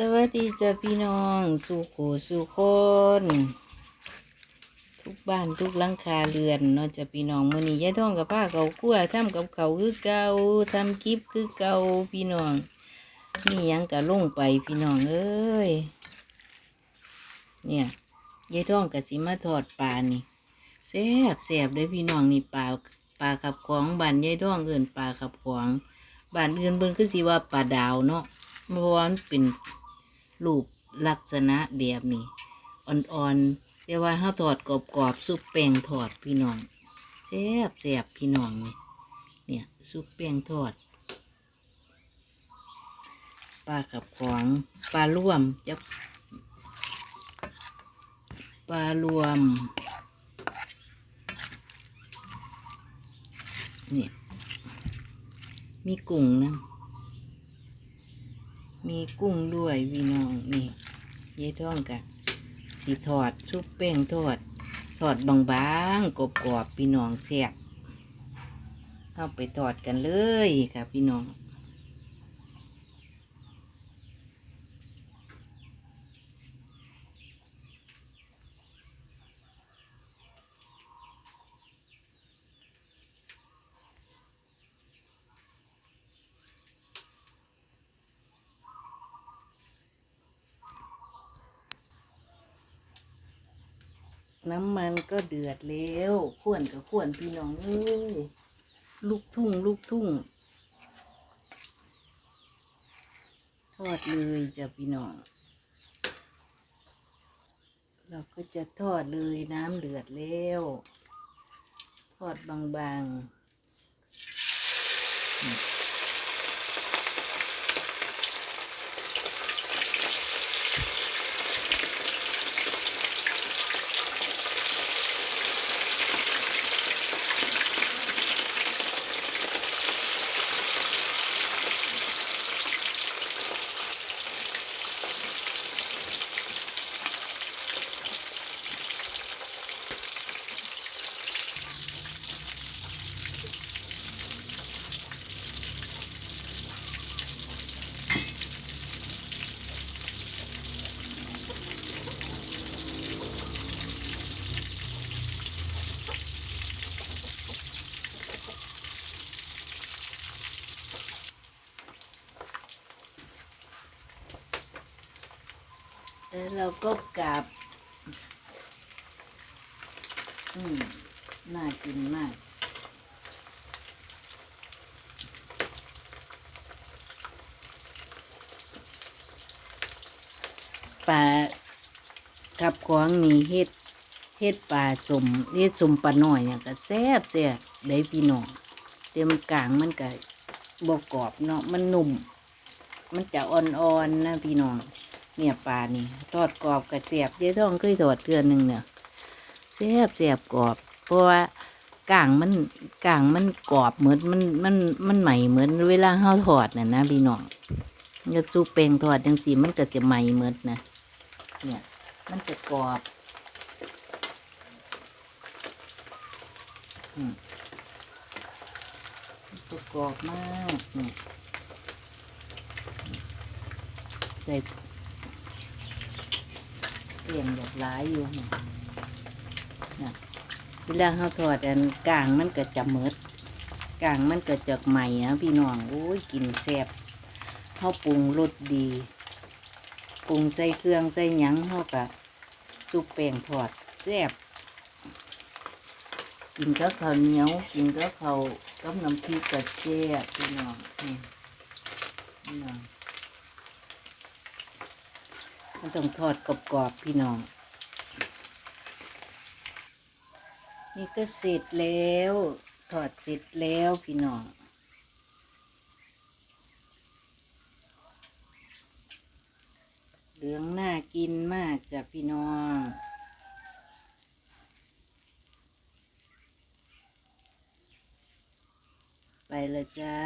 สวัสดีจ้าพี่น้องสู่ขูสู่คนทุกบ้านทุกหลังคาเรือนเนาะจ้าพี่น้องมื้อนี้ยายท่องกับป้าเขากลัวทำกับเขาคือเก่าทำคลิปคือเก่าพี่น้องนี่ยังกะลงไปพี่น้องเอ้ยเนี่ยยายท่องกับสิมาทอดปลานี่แซ่บแซ่บเลยพี่น้องนี่ปลาปลาขับของบ้านยายท่องเอิ้นปลาขับของบ้านอื่นเบิ่นคือสิว่าปลาดาวเนาะเพราะว่ามันเป็น รูปลักษณะแบบนี้อ่อนๆแต่ว่าเฮาทอดกรอบๆซุปแป้งทอดพี่น้องแซ่บแซ่บพี่น้องนี่เนี่ยซุปแป้งทอดปลากับของปลาร่วมจะปลารวมเนี่ยมีกุ้งนะ มีกุ้งด้วยพี่น้องนี่ยายท่องกะสีทอดซุปเป้งทอดทอดบางๆกรอบๆพี่น้องแซ่บเอาไปทอดกันเลยค่ะพี่น้อง น้ำมันก็เดือดแล้วขวนกับขวนพี่น้องเอ้ยลูกทุ่ง ลูกทุ่ง ทอดเลยจ้ะพี่น้อง เราก็จะทอดเลยน้ำเดือดแล้ว ทอดบางๆ แล้วเราก็กลับ อืม น่ากินมาก ปลากับของนี่เฮ็ดเฮ็ดปลาสมเฮ็ดสมปลาหน้อยเนี่ยก็แซ่บแซ่บได้พี่น้องเต็มกลางมันก็บกรอบเนาะมันนุ่ม มันจะอ่อนๆนะพี่น้อง เนี่ยปลานี่ทอดกรอบกับแซ่บยายท้องเคยทอดเทือนหนึ่งเนี่ยแซ่บแซ่บกรอบ เพราะว่ากลางมันกลางมันกรอบเหมือนมันมันมันใหม่เหมือนเวลาเฮาทอดน่ะนะพี่น้องก็จูแป้งทอดจังสีมันก็จะใหม่เหมือนนะเนี่ยมันจะกรอบอืมมันจะกรอบมากเนี่ยใส่ เปลี่ยนแบบหลายอยู่เนี่ยนะเวลาเขาทอดอันกลางมันก็จะเมดกลางมันก็จะใหม่นะพี่น้องโอ้ยกินแซ่บเขาปรุงรสดีปรุงใส่เครื่องใส่หยังเขากะซุปแป้งทอดแซ่บกินกับข้าวเหนียวกินกับข้าวกับน้ำพริกกระเจี๊ยบพี่น้องนี่พี่น้อง มันต้องทอดกรอบๆพี่น้อง นี่ก็เสร็จแล้ว ทอดเสร็จแล้วพี่น้องเหลืองน่ากินมากจ้ะพี่น้องไปเลยจ้า